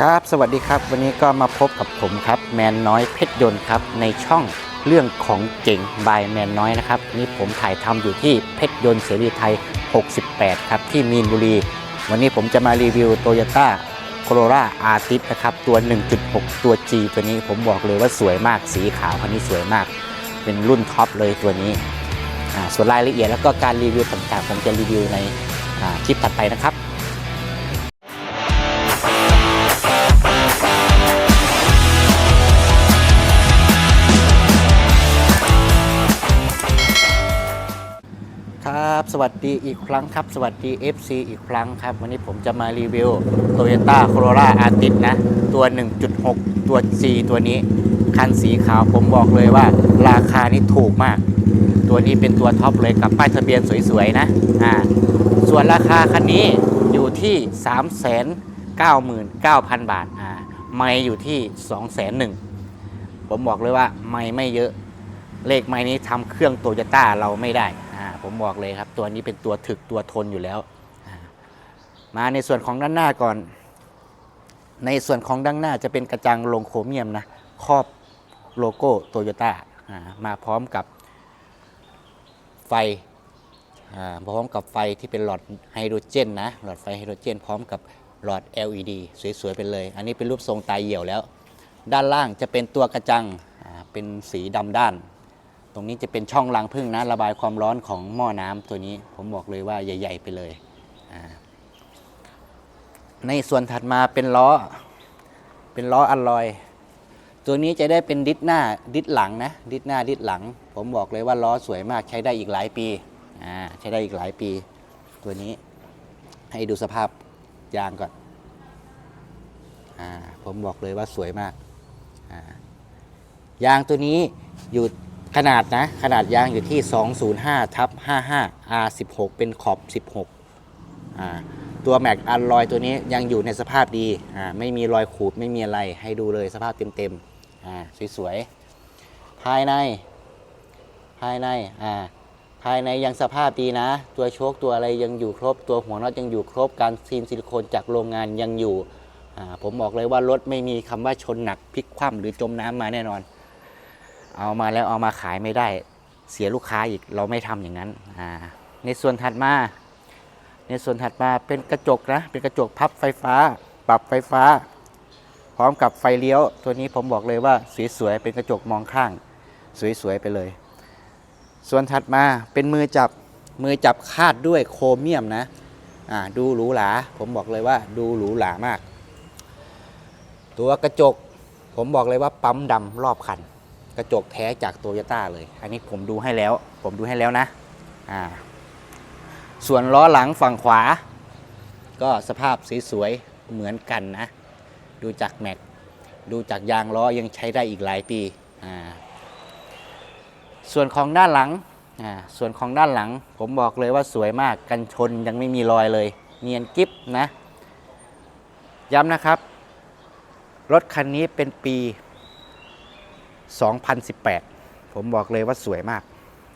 ครับสวัสดีครับ วันนี้ก็มาพบกับผมครับ แมนน้อยเพชรยนต์ครับ ในช่องเรื่องของเจ๋งบายแมนน้อยนะครับ นี่ผมถ่ายทำอยู่ที่เพชรยนต์เสรีไทย 68 ครับ ที่มีนบุรี วันนี้ผมจะมารีวิว t o y ยต้าโคโร a าอาร์ติสนะครับ ตัว 1.6 ตัว G ตัวนี้ผมบอกเลยว่าสวยมากสีขาวคันนี้สวยมาก เป็นรุ่นท็อปเลยตัวนี้ส่วนรายละเอียดแล้วก็การรีวิวต่างๆ ผมจะรีวิวในคลิปถัดไปนะครับ สวัสดีอีกครั้งครับ สวัสดี FC อีกครั้งครับ วันนี้ผมจะมารีวิว Toyota Corolla Altis นะ ตัว 1.6 ตัว G ตัวนี้ คันสีขาวผมบอกเลยว่า ราคานี่ถูกมาก ตัวนี้เป็นตัวท็อปเลยกับป้ายทะเบียนสวยๆนะอ่าส่วนราคาคันนี้อยู่ที่ 399,000 บาทอ่าไม่อยู่ที่ 201,000ผมบอกเลยว่าไม่ไม่เยอะเลขไม้นี้ทำเครื่องโตโยต้าเราไม่ได้ ผมบอกเลยครับ ตัวนี้เป็นตัวถึกตัวทนอยู่แล้ว มาในส่วนของด้านหน้าก่อน ในส่วนของด้านหน้าจะเป็นกระจังลงโครเมียมนะครอบโลโก้โตโยต้ามาพร้อมกับไฟอ่าพร้อมกับไฟที่เป็นหลอดไฮโดรเจนนะหลอดไฟไฮโดรเจน พร้อมกับหลอด LED สวยๆไปเลย อันนี้เป็นรูปทรงตายเหี่ยวแล้ว ด้านล่างจะเป็นตัวกระจังเป็นสีดำด้าน ตรงนี้จะเป็นช่องรังพึ่งนะระบายความร้อนของหม้อน้ำตัวนี้ ผมบอกเลยว่าใหญ่ ๆ ไปเลย ในส่วนถัดมาเป็นล้อ เป็นล้ออัลลอย ตัวนี้จะได้เป็นดิสหน้าดิสหลังนะ ดิสหน้าดิสหลัง ผมบอกเลยว่าล้อสวยมากใช้ได้อีกหลายปีใช้ได้อีกหลายปี ตัวนี้ให้ดูสภาพยางก่อนอผมบอกเลยว่าสวยมากยางตัวนี้อยู่ ขนาดนะ ขนาดยางอยู่ที่ 205ทับ55 R16 เป็นขอบ 16อ่าตัวแม็กอันลอยตัวนี้ยังอยู่ในสภาพดีอ่าไม่มีรอยขูดไม่มีอะไรให้ดูเลยสภาพเต็มๆอ่าสวยๆ ภายใน ภายในอ่าภายในยังสภาพดีนะ ตัวโชคตัวอะไรยังอยู่ครบ ตัวหัวน็อตยังอยู่ครบ การซีนซิลิโคนจากโรงงานยังอยู่อ่าผมบอกเลยว่ารถไม่มีคำว่าชนหนักพลิกคว่ำหรือจมน้ำมาแน่นอน เอามาแล้วเอามาขายไม่ได้ เสียลูกค้าอีกเราไม่ทำอย่างนั้นอ่าในส่วนถัดมา ในส่วนถัดมาเป็นกระจกนะ เป็นกระจกพับไฟฟ้า ปรับไฟฟ้า พร้อมกับไฟเลี้ยว ตัวนี้ผมบอกเลยว่าสวยๆเป็นกระจกมองข้าง สวยๆไปเลย ส่วนถัดมาเป็นมือจับมือจับคาดด้วยโครเมียมนะอ่าดูหรูหราผมบอกเลยว่าดูหรูหรามาก ตัวกระจก ผมบอกเลยว่าปั๊มดำรอบคัน กระจกแท้จากโตโยต้าเลย อันนี้ผมดูให้แล้ว ผมดูให้แล้วนะ อ่า ส่วนล้อหลังฝั่งขวา ก็สภาพสวยๆเหมือนกันนะ ดูจากแม็ก ดูจากยางล้อยังใช้ได้อีกหลายปี อ่า ส่วนของด้านหลัง อ่า ส่วนของด้านหลัง ผมบอกเลยว่าสวยมาก กันชนยังไม่มีรอยเลย เนียนกิฟนะ ย้ำนะครับ รถคันนี้เป็นปี 2018 ผมบอกเลยว่าสวยมาก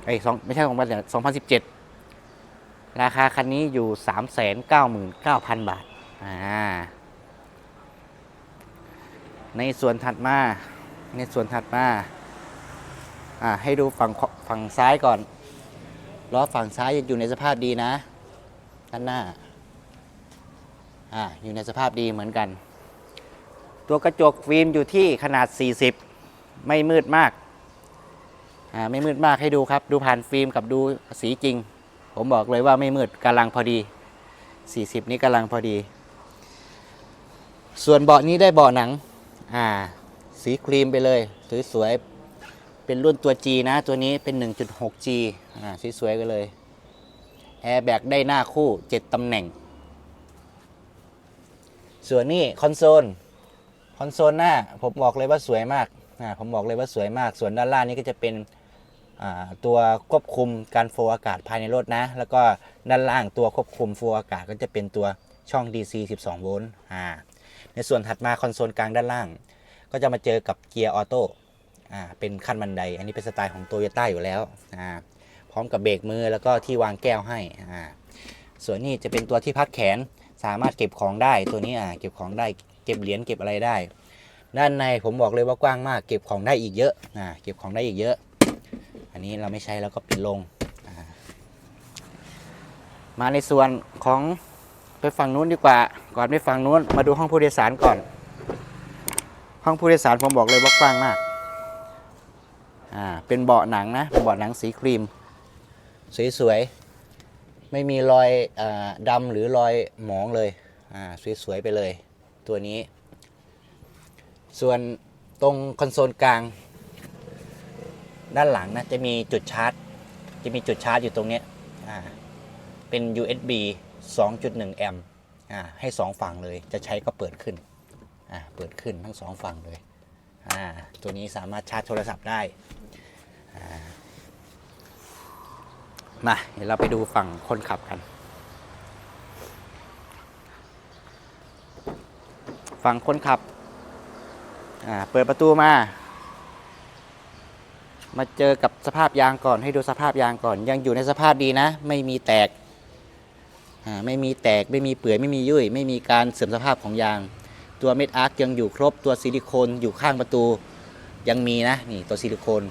ไอ้ยสองไม่ใช่ของ2017 ราคาคันนี้อยู่ 399,000 บาทอ่าในส่วนถัดมาในส่วนถัดมาอ่าให้ดูฝั่งฝั่งซ้ายก่อนล้อฝั่งซ้ายยังอยู่ในสภาพดีนะด้านหน้าอ่าอยู่ในสภาพดีเหมือนกัน ตัวกระจกฟิล์มอยู่ที่ขนาด 40 ไม่มืดมากอ่าไม่มืดมากให้ดูครับ ดูผ่านฟิล์มกับดูสีจริง ผมบอกเลยว่าไม่มืดกำลังพอดี 40 นี้กำลังพอดี ส่วนเบาะนี้ได้เบาะหนังอ่าสีครีมไปเลยสวยๆเป็นรุ่นตัว G นะ ตัวนี้เป็น 1.6G อ่าสวยๆกันเลยแอร์แบกได้หน้าคู่ 7ตำแหน่ง ส่วนนี้คอนโซล คอนโซลหน้า ผมบอกเลยว่าสวยมาก อ่าผมบอกเลยว่าสวยมาก ส่วนด้านล่างนี้ก็จะเป็นตัวควบคุมการโฟลูอากาศภายในรถนะ แล้วก็ด้านล่างตัวควบคุมโฟลูอากาศก็จะเป็นตัวช่อง DC 12 โวลต์ในส่วนถัดมาคอนโซลกลางด้านล่าง ก็จะมาเจอกับเกียร์ออโต้เป็นขั้นบันได อันนี้เป็นสไตล์ของโตโยต้าอยู่แล้วพร้อมกับเบรกมือแล้วก็ที่วางแก้วให้ส่วนนี้จะเป็นตัวที่พักแขนสามารถเก็บของได้ตัวนี้เก็บของได้เก็บเหรียญเก็บอะไรได้ ด้านในผมบอกเลยว่ากว้างมากเก็บของได้อีกเยอะอ่าเก็บของได้อีกเยอะ อันนี้เราไม่ใช้แล้วก็ปิดลง มาในส่วนของไปฝั่งนู้นดีกว่า ก่อนไปฝั่งนู้นมาดูห้องผู้โดยสารก่อน ห้องผู้โดยสารผมบอกเลยว่ากว้างมากอ่าเป็นเบาะหนังนะเบาะหนังสีครีม สวยๆ ไม่มีรอยอดำหรือรอยหมองเลยอ่าสวยๆไปเลย ตัวนี้ ส่วนตรงคอนโซลกลาง ด้านหลังนะจะมีจุดชาร์จ จะมีจุดชาร์จอยู่ตรงนี้เป็น USB 2.1 แอมป์ให้ 2 ฝั่งเลย จะใช้ก็เปิดขึ้น เปิดขึ้นทั้งสองฝั่งเลย ตัวนี้สามารถชาร์จโทรศัพท์ได้ มา เดี๋ยวเราไปดูฝั่งคนขับกัน ฝั่งคนขับ อ่าเปิดประตูมา มาเจอกับสภาพยางก่อนให้ดูสภาพยางก่อน ยังอยู่ในสภาพดีนะ ไม่มีแตกอ่าไม่มีแตกไม่มีเปื่อยไม่มียุ่ย ไม่มีการเสื่อมสภาพของยาง ตัวเม็ดอาร์คยังอยู่ครบตัวซิลิโคนอยู่ข้างประตูยังมีนะนี่ตัวซิลิโคน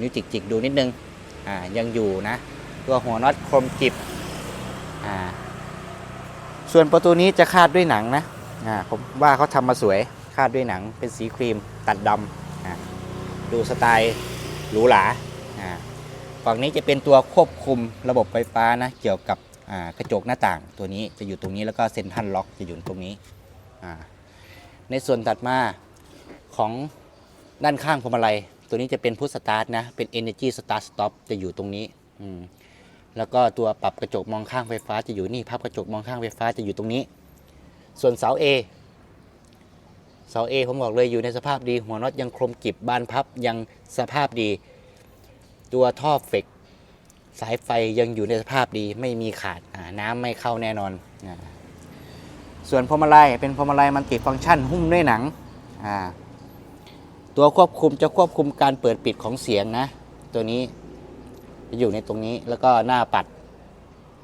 นิ้วจิกๆดูนิดนึงอ่ายังอยู่นะ ตัวหัวน็อตคมกริบอ่าส่วนประตูนี้จะคาดด้วยหนังนะอ่าผมว่าเขาทำมาสวย คาดด้วยหนังเป็นสีครีมตัดดำดูสไตล์หรูหราฝั่งนี้จะเป็นตัวควบคุมระบบไฟฟ้านะเกี่ยวกับกระจกหน้าต่างตัวนี้จะอยู่ตรงนี้แล้วก็เซ็นทรัลล็อกจะอยู่ตรงนี้ในส่วนถัดมาของด้านข้างพวงมาลัย ตัวนี้จะเป็นพุทสตาร์ทนะเป็น Energy Start Stop จะอยู่ตรงนี้แล้วก็ตัวปรับกระจกมองข้างไฟฟ้าจะอยู่นี่พับกระจกมองข้างไฟฟ้าจะอยู่ตรงนี้ ส่วนเสา A เสา A ผมบอกเลยอยู่ในสภาพดี หัวน็อตยังคมกริบบานพับยังสภาพดี ตัวท่อเฟกสายไฟยังอยู่ในสภาพดีไม่มีขาดน้ำไม่เข้าแน่นอน ส่วนพวงมาลัยเป็นพวงมาลัยมันติฟังก์ชันหุ้มด้วยหนัง ตัวควบคุมจะควบคุมการเปิดปิดของเสียงนะ ตัวนี้จะอยู่ในตรงนี้แล้วก็หน้าปัด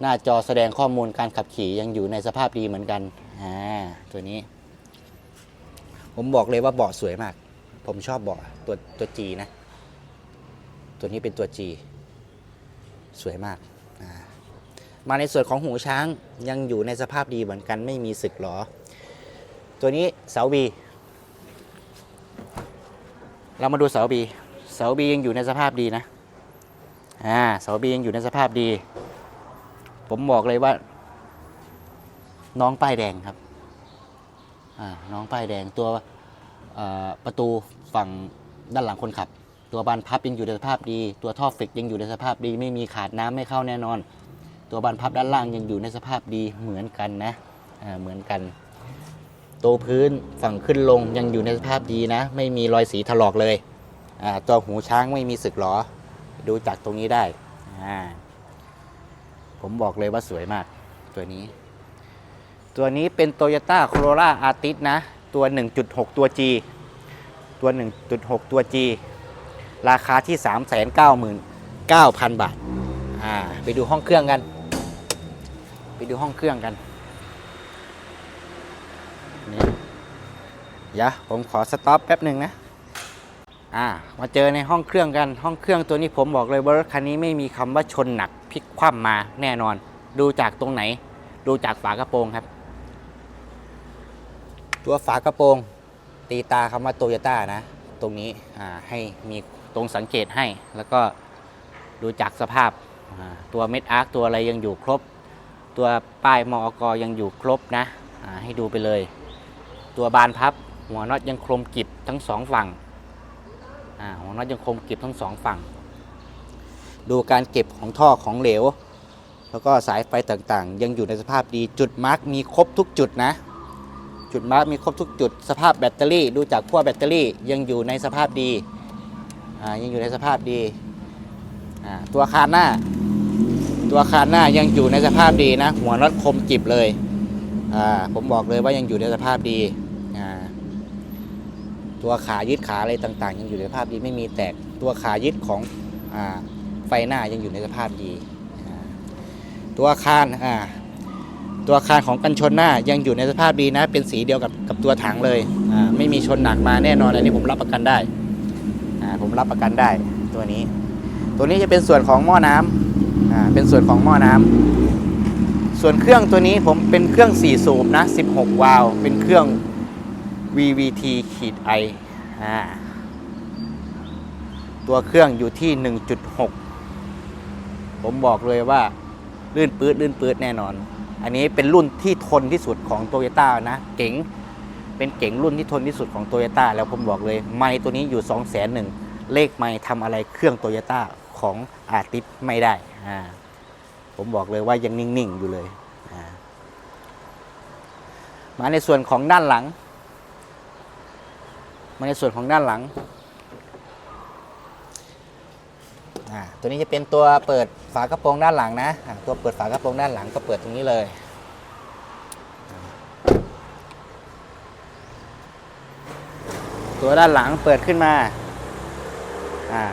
หน้าจอแสดงข้อมูลการขับขี่ยังอยู่ในสภาพดีเหมือนกันตัวนี้ ผมบอกเลยว่าเบาะสวยมาก ผมชอบเบาะตัวตัวจีนะ ตัวนี้เป็นตัว G สวยมาก มาในส่วนของหูช้างยังอยู่ในสภาพดีเหมือนกันไม่มีสึกหรอ ตัวนี้เสาบีเรามาดูเสาบีเสาบียังอยู่ในสภาพดีนะอ่าเสาบียังอยู่ในสภาพดี ผมบอกเลยว่า น้องป้ายแดงครับ น้องป้ายแดงตัวประตูฝั่งด้านหลังคนขับ ตัวบานพับยังอยู่ในสภาพดี ตัวท่อฟิกยังอยู่ในสภาพดี ไม่มีขาดน้ำไม่เข้าแน่นอน ตัวบานพับด้านล่างยังอยู่ในสภาพดีเหมือนกันนะเหมือนกัน ตัวพื้นฝั่งขึ้นลงยังอยู่ในสภาพดีนะ ไม่มีรอยสีถลอกเลยตัวหูช้างไม่มีสึกหรอ ดูจากตรงนี้ได้ ผมบอกเลยว่าสวยมากตัวนี้ ตัวนี้เป็น Toyota Corolla Artis นะ ตัว 1.6 ตัว G ตัว 1.6 ตัว G ราคาที่ 399,000 บาท อ่า ไปดูห้องเครื่องกัน ไปดูห้องเครื่องกัน นี่เดี๋ยวผมขอสต็อปแป๊บหนึ่งนะ อ่า มาเจอในห้องเครื่องกัน ห้องเครื่องตัวนี้ผมบอกเลยว่ารถคันนี้ไม่มีคำว่าชนหนักพลิกคว่ำมาแน่นอน ดูจากตรงไหน ดูจากฝากระโปรงครับ ตัวฝากระโปรง ตีตาคำว่าโตโยต้านะ ตรงนี้ให้มีตรงสังเกตให้ แล้วก็ดูจากสภาพตัวเม็ดอาร์คตัวอะไรยังอยู่ครบ ตัวป้ายมอกยังอยู่ครบนะให้ดูไปเลย ตัวบานพับ หัวน็อตยังคมกริบทั้งสองฝั่งหัวน็อตยังคมกริบทั้งสองฝั่ง ดูการเก็บของท่อของเหลว แล้วก็สายไฟต่างๆ ยังอยู่ในสภาพดีจุดมาร์กมีครบทุกจุดนะ จุดมาร์กมีครบทุกจุดสภาพแบตเตอรี่ ดูจากขั้วแบตเตอรี่ยังอยู่ในสภาพดียังอยู่ในสภาพดีตัวคานหน้า ตัวคานหน้ายังอยู่ในสภาพดีนะ หัวน็อตคมกริบเลยผมบอกเลยว่ายังอยู่ในสภาพดี ตัวขายึดขาอะไรต่าง ๆ ยังอยู่ในสภาพดีไม่มีแตกตัวขายึดของอไฟหน้ายังอยู่ในสภาพดี ตัวคานอ่า ตัวอาคารของกันชนหน้ายังอยู่ในสภาพดีนะ เป็นสีเดียวกับกับตัวถังเลยอ่าไม่มีชนหนักมาแน่นอนอันนี้ผมรับประกันได้อ่าผมรับประกันได้ตัวนี้ ตัวนี้จะเป็นส่วนของหม้อน้ำอ่าเป็นส่วนของหม้อน้ำส่วนเครื่องตัวนี้ผมเป็นเครื่อง4สูบนะ16 วาล์วเป็นเครื่อง VVT ขีด I อ่าตัวเครื่องอยู่ที่ 1.6 ผมบอกเลยว่า ลื่นปื๊ดลื่นปื๊ดแน่นอน อันนี้เป็นรุ่นที่ทนที่สุดของโตโยต้านะ เก๋งเป็นเก๋งรุ่นที่ทนที่สุดของโตโยต้าแล้วผมบอกเลยไม้ตัวนี้อยู่2 0 0 0 0 0 0เลขไม้ทำอะไรเครื่องโตโยต้าของอาติสไม่ได้อ่าผมบอกเลยว่ายังนิ่ง ๆ อยู่เลยอ่ามาในส่วนของด้านหลัง มาในส่วนของด้านหลัง อ่าตัวนี้จะเป็นตัวเปิดฝากระโปรงด้านหลังนะอ่าตัวเปิดฝากระโปรงด้านหลังก็เปิดตรงนี้เลยตัวด้านหลังเปิดขึ้นมา อ่า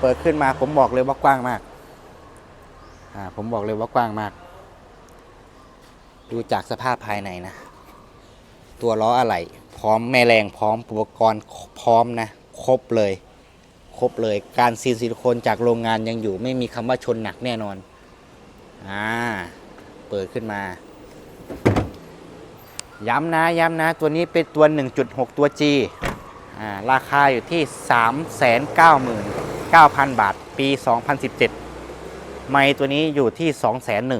เปิดขึ้นมาผมบอกเลยว่ากว้างมาก อ่า ผมบอกเลยว่ากว้างมาก ดูจากสภาพภายในนะ ตัวล้ออะไหล่พร้อมแม่แรงพร้อมอุปกรณ์พร้อมนะ ครบเลย ครบเลย การซีนซิลิโคนจากโรงงานยังอยู่ ไม่มีคำว่าชนหนักแน่นอน อ่า เปิดขึ้นมา ย้ำนะย้ำนะ ตัวนี้เป็นตัว 1.6 ตัว G อ่า ราคาอยู่ที่ 399,000 บาท ปี 2017 ไม้ตัวนี้อยู่ที่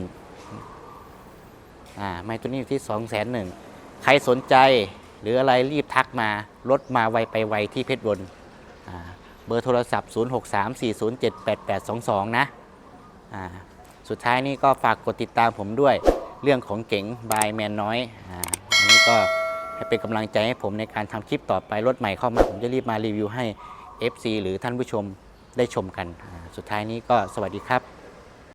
201,000อ่า ไม้ตัวนี้อยู่ที่ 201,000 ใครสนใจหรืออะไรรีบทักมา รถมาไวไปไวที่เพชรบนอ่า เบอร์โทรศัพท์ 0634078822 นะอ่าสุดท้ายนี่ก็ฝากกดติดตามผมด้วยเรื่องของเก๋งบายแมนน้อยอาอันนี้ก็ให้เป็นกำลังใจให้ผมในการทำคลิปต่อไปรถใหม่เข้ามา ผมจะรีบมารีวิวให้ FC หรือท่านผู้ชมได้ชมกัน สุดท้ายนี้ก็สวัสดีครับ